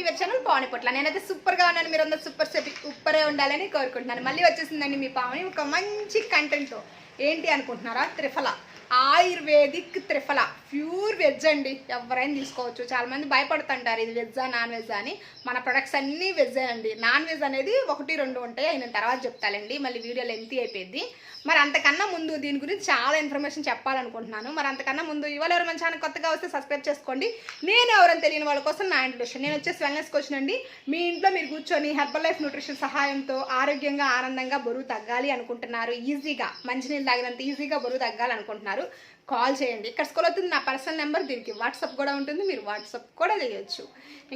TV channel Pavani పొట్ల నేనైతే సూపర్గా ఉన్నాను. మీరు అందరూ సూపర్ సూపరే ఉండాలని కోరుకుంటున్నాను. మళ్ళీ వచ్చేసిందండి మీ పావని ఒక మంచి కంటెంట్తో ఏంటి అనుకుంటున్నారా? Triphala. Ayurvedic Triphala. Pure veg అండి. ఎవరైనా తీసుకోవచ్చు. చాలామంది భయపడుతుంటారు ఇది వెజ్జా నాన్ వెజ్ అని. మన ప్రొడక్ట్స్ అన్నీ వెజ్జే అండి. నాన్ వెజ్ అనేది ఒకటి రెండు ఉంటాయి. అవి నేను తర్వాత చెప్తానండి మళ్ళీ వీడియో లెంత్ అయిపోయింది. మరి అంతకన్నా ముందు దీని గురించి చాలా ఇన్ఫర్మేషన్ చెప్పాలనుకుంటున్నాను. మరి అంతకన్నా ముందు ఇవాళ ఎవరు మన ఛానల్ కొత్తగా వస్తే సబ్స్క్రైబ్ చేసుకోండి. నేను ఎవరైనా తెలియని వాళ్ళ కోసం నా ఇంట్రొడక్షన్ నేను వచ్చేసి వెల్నెస్కి వచ్చినండి మీ ఇంట్లో మీరు కూర్చొని హెర్బల్ లైఫ్ న్యూట్రిషన్ సహాయంతో ఆరోగ్యంగా ఆనందంగా బరువు తగ్గాలి అనుకుంటున్నారు. ఈజీగా మంచినీళ్ళు తాగినంత ఈజీగా బరువు తగ్గాలి అనుకుంటున్నారు కాల్ చేయండి. ఇక్కడ స్కూల్ అవుతుంది నా పర్సనల్ నెంబర్ దీనికి వాట్సాప్ కూడా ఉంటుంది మీరు వాట్సాప్ కూడా చేయొచ్చు.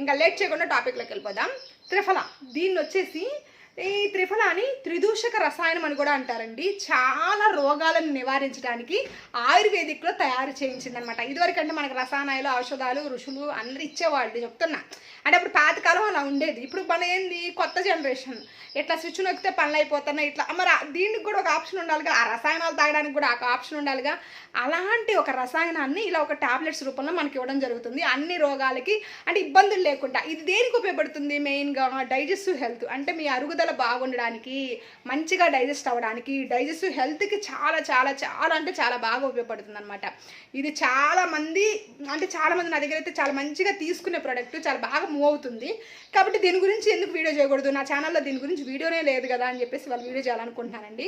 ఇంకా లేట్ చేయకుండా టాపిక్లోకి వెళ్ళిపోదాం. త్రిఫల దీన్ని వచ్చేసి ఈ త్రిఫలాని త్రిదూషక రసాయనం అని కూడా అంటారండి. చాలా రోగాలను నివారించడానికి ఆయుర్వేదిక్లో తయారు చేయించింది అనమాట ఇదివరకంటే మనకు రసాయనాలు ఔషధాలు ఋషులు అందరు ఇచ్చేవాళ్ళు చెప్తున్నా. అంటే అప్పుడు పాతకాలం అలా ఉండేది. ఇప్పుడు మన ఏంది? కొత్త జనరేషన్. ఇట్లా స్విచ్ నొక్కితే పనులు అయిపోతున్నాయి. ఇట్లా మరి దీనికి కూడా ఒక ఆప్షన్ ఉండాలిగా. ఆ రసాయనాలు తాగడానికి కూడా ఒక ఆప్షన్ ఉండాలిగా. అలాంటి ఒక రసాయనాన్ని ఇలా ఒక టాబ్లెట్స్ రూపంలో మనకి ఇవ్వడం జరుగుతుంది. అన్ని రోగాలకి అంటే ఇబ్బందులు లేకుండా. ఇది దేనికి ఉపయోగపడుతుంది మెయిన్గా? Digestive health. అంటే మీ అరుగుదల బాగుండడానికి మంచిగా డైజెస్ట్ అవ్వడానికి డైజెస్ట్ హెల్త్కి చాలా చాలా చాలా అంటే చాలా బాగా ఉపయోగపడుతుంది అనమాట ఇది చాలామంది అంటే చాలామంది నా దగ్గర అయితే చాలా మంచిగా తీసుకునే ప్రోడక్ట్ చాలా బాగా మూవ్ అవుతుంది. కాబట్టి దీని గురించి ఎందుకు వీడియో చేయకూడదు? నా ఛానల్లో దీని గురించి వీడియోనే లేదు కదా అని చెప్పేసి వాళ్ళు వీడియో చేయాలనుకుంటున్నానండి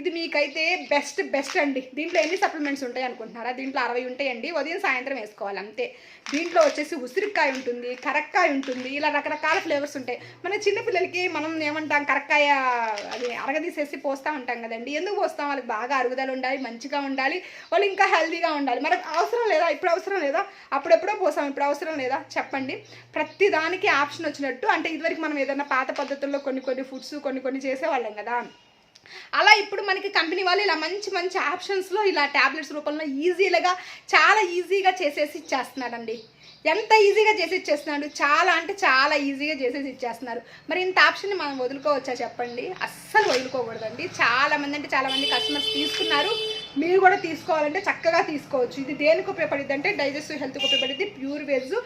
ఇది మీకైతే బెస్ట్ బెస్ట్ అండి. దీంట్లో ఎన్ని సప్లిమెంట్స్ ఉంటాయి అనుకుంటున్నారా? దీంట్లో అరవై ఉంటాయండి. ఉదయం సాయంత్రం వేసుకోవాలి అంతే. దీంట్లో వచ్చేసి ఉసిరికాయ ఉంటుంది కరక్కాయ ఉంటుంది ఇలా రకరకాల ఫ్లేవర్స్ ఉంటాయి. మన చిన్నపిల్లలకి మనం ఏమంటాం? కరక్కాయ అది అరగదీసేసి పోస్తూ ఉంటాం కదండి. ఎందుకు పోస్తాం? వాళ్ళకి బాగా అరుగుదల ఉండాలి మంచిగా ఉండాలి వాళ్ళు ఇంకా హెల్తీగా ఉండాలి. మనకు అవసరం లేదా? ఇప్పుడు అవసరం లేదా? అప్పుడెప్పుడో పోసాం ఇప్పుడు అవసరం లేదా? చెప్పండి. ప్రతి దానికి ఆప్షన్ వచ్చినట్టు అంటే ఇదివరకు మనం ఏదైనా పాత పద్ధతుల్లో కొన్ని కొన్ని ఫుడ్స్ కొన్ని కొన్ని చేసేవాళ్ళం కదా. అలా ఇప్పుడు మనకి కంపెనీ వాళ్ళు ఇలా మంచి మంచి ఆప్షన్స్లో ఇలా ట్యాబ్లెట్స్ రూపంలో ఈజీగా చాలా ఈజీగా చేసేసి ఇచ్చేస్తున్నారండి. ఎంత ఈజీగా చేసి ఇచ్చేస్తున్నాడు చాలా అంటే చాలా ఈజీగా చేసేసి ఇచ్చేస్తున్నారు మరి ఇంత ఆప్షన్ని మనం వదులుకోవచ్చా చెప్పండి? అస్సలు వదులుకోకూడదండి. చాలామంది అంటే చాలామంది కస్టమర్స్ తీసుకున్నారు. మీరు కూడా తీసుకోవాలంటే చక్కగా తీసుకోవచ్చు. ఇది దేనికి ఉపయోగపడుద్ది అంటే డైజెస్టివ్ హెల్త్కి ఉపయోగపడుద్ది ప్యూర్ వెజ్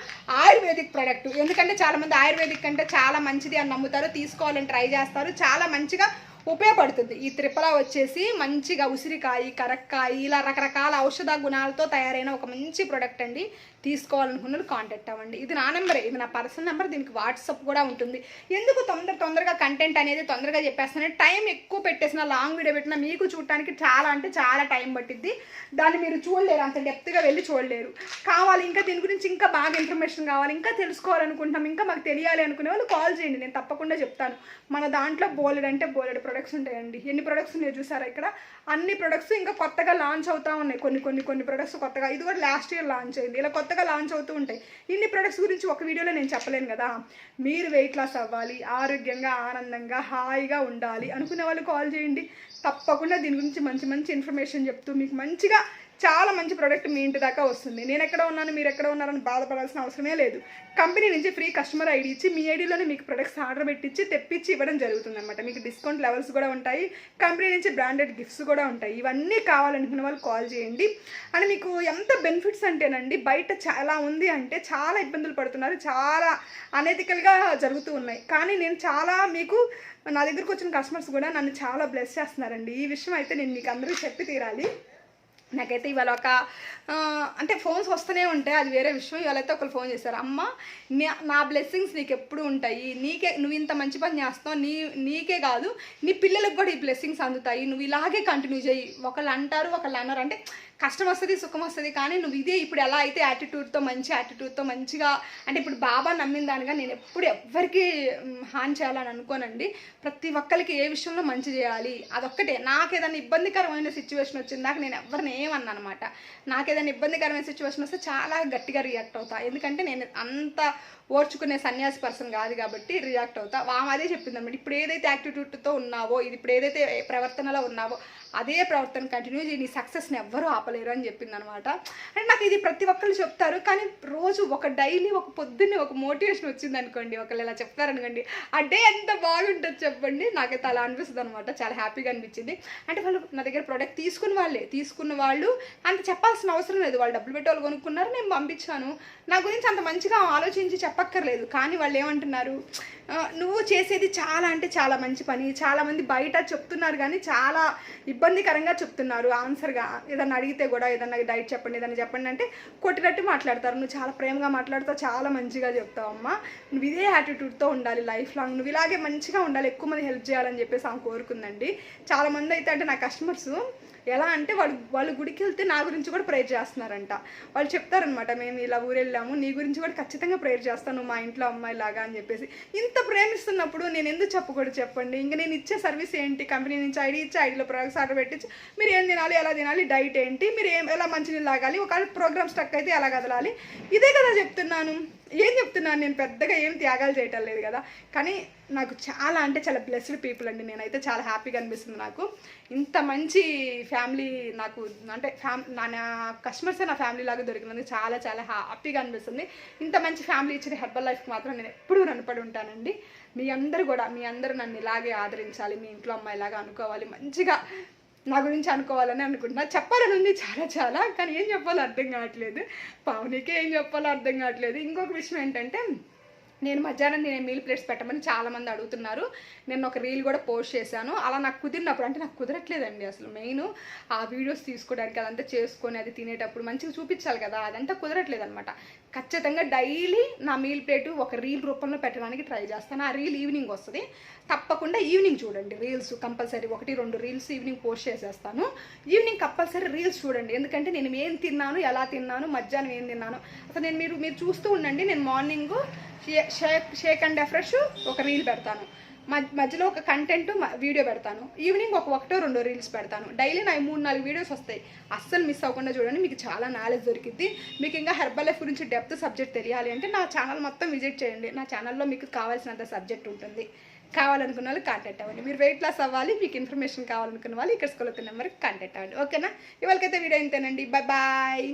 ఆయుర్వేదిక్ ప్రోడక్ట్ ఎందుకంటే చాలామంది ఆయుర్వేదిక్ అంటే చాలా మంచిది అని నమ్ముతారు. తీసుకోవాలని ట్రై చేస్తారు. చాలా మంచిగా ఉపయోగపడుతుంది. ఈ త్రిపల వచ్చేసి మంచిగా ఉసిరికాయ కరక్కాయ ఇలా రకరకాల ఔషధ గుణాలతో తయారైన ఒక మంచి ప్రోడక్ట్ అండి. తీసుకోవాలనుకున్నారు కాంటాక్ట్ అవ్వండి. ఇది నా నెంబరే ఇది నా పర్సనల్ నెంబర్ దీనికి వాట్సాప్ కూడా ఉంటుంది. ఎందుకు తొందర తొందరగా కంటెంట్ అనేది తొందరగా చెప్పేస్తాను? టైం ఎక్కువ పెట్టేసిన లాంగ్ వీడియో పెట్టినా మీకు చూడటానికి చాలా అంటే చాలా టైం పట్టిద్ది. దాన్ని మీరు చూడలేరు. అంత డెప్త్గా వెళ్ళి చూడలేరు. కావాలి ఇంకా దీని గురించి ఇంకా బాగా ఇన్ఫర్మేషన్ కావాలి. ఇంకా తెలుసుకోవాలనుకుంటున్నాం. ఇంకా మాకు తెలియాలి అనుకునే వాళ్ళు కాల్ చేయండి. నేను తప్పకుండా చెప్తాను. మన దాంట్లో బోలెడ్ అంటే బోలెడ్ ప్రొడక్ట్స్ ఉంటాయండి. ఎన్ని ప్రొడక్ట్స్ ఉన్నాయో చూసారా ఇక్కడ? అన్ని ప్రొడక్ట్స్ ఇంకా కొత్తగా లాంచ్ అవుతూ ఉన్నాయి. కొన్ని కొన్ని కొన్ని ప్రొడక్ట్స్ కొత్తగా. ఇది కూడా లాస్ట్ ఇయర్ లాంచ్ అయింది. ఇలా కొత్తగా లాంచ్ అవుతూ ఉంటాయి. ఇన్ని ప్రొడక్ట్స్ గురించి ఒక వీడియోలో నేను చెప్పలేను కదా. మీరు వెయిట్ లాస్ అవ్వాలి ఆరోగ్యంగా ఆనందంగా హాయిగా ఉండాలి అనుకునే వాళ్ళు కాల్ చేయండి. తప్పకుండా దీని గురించి మంచి మంచి ఇన్ఫర్మేషన్ చెప్తూ మీకు మంచిగా చాలా మంచి ప్రోడక్ట్ మీ ఇంటి దాకా వస్తుంది. నేను ఎక్కడ ఉన్నాను మీరు ఎక్కడ ఉన్నారని బాధపడాల్సిన అవసరమే లేదు. కంపెనీ నుంచి ఫ్రీ కస్టమర్ ఐడి ఇచ్చి మీ ఐడిలోనే మీకు ప్రొడక్ట్స్ ఆర్డర్ పెట్టించి తెప్పించి ఇవ్వడం జరుగుతుంది అనమాట మీకు డిస్కౌంట్ లెవెల్స్ కూడా ఉంటాయి. కంపెనీ నుంచి బ్రాండెడ్ గిఫ్ట్స్ కూడా ఉంటాయి. ఇవన్నీ కావాలనుకున్న వాళ్ళు కాల్ చేయండి. అండ్ మీకు ఎంత బెనిఫిట్స్ అంటేనండి బయట చాలా ఉంది అంటే చాలా ఇబ్బందులు పడుతున్నారు. చాలా అనెతికల్గా జరుగుతూ ఉన్నాయి. కానీ నేను చాలా మీకు నా దగ్గరకు వచ్చిన కస్టమర్స్ కూడా నన్ను చాలా బ్లెస్ చేస్తున్నారండి. ఈ విషయం అయితే నేను మీకు అందరూ చెప్పి తీరాలి. నాకైతే ఇవాళ ఒక అంటే ఫోన్స్ వస్తూనే ఉంటాయి అది వేరే విషయం. ఇవాళ అయితే ఒకరు ఫోన్ చేశారు అమ్మ నా బ్లెస్సింగ్స్ నీకు ఎప్పుడు ఉంటాయి? నీకే నువ్వు ఇంత మంచి పని చేస్తావు నీ నీకే కాదు నీ పిల్లలకు కూడా ఈ బ్లెస్సింగ్స్ అందుతాయి. నువ్వు ఇలాగే కంటిన్యూ చేయి. ఒకళ్ళు అంటారు ఒకళ్ళు అన్నారు. అంటే కష్టం వస్తుంది సుఖం వస్తుంది కానీ నువ్వు ఇదే ఇప్పుడు ఎలా అయితే యాటిట్యూడ్తో మంచి యాటిట్యూడ్తో మంచిగా అంటే ఇప్పుడు బాబా నమ్మిన దానిగా నేను ఎప్పుడు ఎవ్వరికి హాని చేయాలని అనుకోనండి. ప్రతి ఒక్కరికి ఏ విషయంలో మంచి చేయాలి? అదొక్కటే. నాకు ఏదైనా ఇబ్బందికరమైన సిచ్యువేషన్ వచ్చిందాక నేను ఎవరిని ఏమన్నా అనమాట నాకు ఏదైనా ఇబ్బందికరమైన సిచ్యువేషన్ వస్తే చాలా గట్టిగా రియాక్ట్ అవుతా. ఎందుకంటే నేను అంత ఓర్చుకునే సన్యాసి పర్సన్ కాదు కాబట్టి రియాక్ట్ అవుతా. ఆమె అదే చెప్పింది అనమాట ఇప్పుడు ఏదైతే యాక్టిట్యూడ్తో ఉన్నావో ఇది ఇప్పుడు ఏదైతే ప్రవర్తనలో ఉన్నావో అదే ప్రవర్తన కంటిన్యూ చేయి నీ సక్సెస్ని ఎవ్వరూ ఆపలేరు అని చెప్పింది అనమాట అంటే నాకు ఇది ప్రతి ఒక్కళ్ళు చెప్తారు కానీ రోజు ఒక డైలీ ఒక పొద్దున్నే ఒక మోటివేషన్ వచ్చింది అనుకోండి ఒకళ్ళు ఇలా చెప్తారనుకోండి ఆ డే ఎంత బాగుంటుంది చెప్పండి. నాకైతే అలా అనిపిస్తుంది అనమాట చాలా హ్యాపీగా అనిపించింది. అంటే వాళ్ళు నా దగ్గర ప్రోడక్ట్ తీసుకున్న వాళ్ళే తీసుకున్న వాళ్ళు అంత చెప్పాల్సిన అవసరం లేదు. వాళ్ళు డబ్బులు పెట్టి వాళ్ళు కొనుక్కున్నారు నేను పంపించాను. నా గురించి అంత మంచిగా ఆలోచించి చెప్పక్కర్లేదు కానీ వాళ్ళు ఏమంటున్నారు నువ్వు చేసేది చాలా అంటే చాలా మంచి పని చాలామంది బయట చెప్తున్నారు కానీ చాలా ఇబ్బందికరంగా చెప్తున్నారు. ఆన్సర్గా ఏదన్నా అడిగితే కూడా ఏదన్నా డైట్ చెప్పండి ఏదన్నా చెప్పండి అంటే కొట్టినట్టు మాట్లాడతారు. నువ్వు చాలా ప్రేమగా మాట్లాడుతావు చాలా మంచిగా చెప్తావు అమ్మ. నువ్వు ఇదే యాటిట్యూడ్తో ఉండాలి లైఫ్ లాంగ్ నువ్వు ఇలాగే మంచిగా ఉండాలి ఎక్కువ మంది హెల్ప్ చేయాలని చెప్పేసి ఆమె కోరుకుందండి. చాలా మంది అయితే అంటే నా కస్టమర్స్ ఎలా అంటే వాళ్ళు వాళ్ళు గుడికి వెళ్తే నా గురించి కూడా ప్రేయర్ చేస్తున్నారంట. వాళ్ళు చెప్తారనమాట మేము ఇలా ఊరు వెళ్ళాము నీ గురించి కూడా ఖచ్చితంగా ప్రేయర్ చేస్తాను మా ఇంట్లో అమ్మాయి లాగా అని చెప్పేసి. ఇంత ప్రేమిస్తున్నప్పుడు నేను ఎందుకు చెప్పకూడదు చెప్పండి? ఇంకా నేను ఇచ్చే సర్వీస్ ఏంటి? కంపెనీ నుంచి ఐడి ఇచ్చి ఐడిలో ప్రోడక్ట్స్ ఆర్డర్ పెట్టించి మీరు ఏం తినాలి ఎలా తినాలి డైట్ ఏంటి మీరు ఏం ఎలా మంచినీళ్ళు తాగాలి ఒకవేళ ప్రోగ్రామ్ స్టక్ అయితే ఎలా కదలాలి? ఇదే కదా చెప్తున్నాను. ఏం చెప్తున్నాను నేను పెద్దగా ఏం త్యాగాలు చేయటం లేదు కదా. కానీ నాకు చాలా అంటే చాలా బ్లెస్డ్ పీపుల్ అండి. నేనైతే చాలా హ్యాపీగా అనిపిస్తుంది నాకు. ఇంత మంచి ఫ్యామిలీ నాకు అంటే ఫ్యామ్ నా నా కస్టమర్సే నా ఫ్యామిలీ లాగా దొరికినందుకు చాలా చాలా హ్యాపీగా అనిపిస్తుంది. ఇంత మంచి ఫ్యామిలీ ఇచ్చిన హెర్బల్ లైఫ్ మాత్రం నేను ఎప్పుడూ రుణపడి ఉంటానండి. మీ అందరూ కూడా మీ అందరూ నన్ను ఇలాగే ఆదరించాలి మీ ఇంట్లో అమ్మాయిలాగా అనుకోవాలి మంచిగా నా గురించి అనుకోవాలని అనుకుంటున్నా. చెప్పాలని ఉంది చాలా చాలా కానీ ఏం చెప్పాలో అర్థం కావట్లేదు. పవనికి ఏం చెప్పాలో అర్థం కావట్లేదు. ఇంకొక విషయం ఏంటంటే నేను మధ్యాహ్నం నేను మీల్ ప్లేట్స్ పెట్టమని చాలామంది అడుగుతున్నారు. నేను ఒక రీల్ కూడా పోస్ట్ చేశాను. అలా నాకు కుదిరినప్పుడు అంటే నాకు కుదరట్లేదండి అసలు మెయిన్ ఆ వీడియోస్ తీసుకోవడానికి అదంతా చేసుకొని అది తినేటప్పుడు మంచిగా చూపించాలి కదా అదంతా కుదరట్లేదు అనమాట ఖచ్చితంగా డైలీ నా మీల్ ప్లేట్ ఒక రీల్ రూపంలో పెట్టడానికి ట్రై చేస్తాను. ఆ రీల్ ఈవినింగ్ వస్తుంది. తప్పకుండా ఈవినింగ్ చూడండి. రీల్స్ కంపల్సరీ ఒకటి రెండు రీల్స్ ఈవినింగ్ పోస్ట్ చేసేస్తాను. ఈవినింగ్ కంపల్సరీ రీల్స్ చూడండి. ఎందుకంటే నేను ఏం తిన్నాను ఎలా తిన్నాను మధ్యాహ్నం ఏం తిన్నాను. అసలు నేను మీరు మీరు చూస్తూ ఉండండి. నేను morning shake shake and fresh ఒక రీల్ పెడతాను. మధ్య మధ్యలో ఒక కంటెంట్ వీడియో పెడతాను. ఈవినింగ్ ఒక ఒకటో రెండో రీల్స్ పెడతాను. డైలీ నా మూడు నాలుగు వీడియోస్ వస్తాయి. అస్సలు మిస్ అవ్వకుండా చూడండి మీకు చాలా నాలెడ్జ్ దొరికిద్ది. మీకు ఇంకా హెర్బల్ లైఫ్ గురించి డెప్త్ సబ్జెక్ట్ తెలియాలి అంటే నా ఛానల్ మొత్తం విజిట్ చేయండి. నా ఛానల్లో మీకు కావాల్సినంత సబ్జెక్ట్ ఉంటుంది. కావాలనుకున్న వాళ్ళు కాంటాక్ట్ అవ్వండి. మీరు వెయిట్ లాస్ అవ్వాలి మీకు ఇన్ఫర్మేషన్ కావాలనుకున్న వాళ్ళు ఇక్కడ స్కూల్ నెంబర్కి కాంటాక్ట్ అవ్వండి. ఓకేనా ఇవాళకైతే వీడియో ఇంతేనండి. Bye bye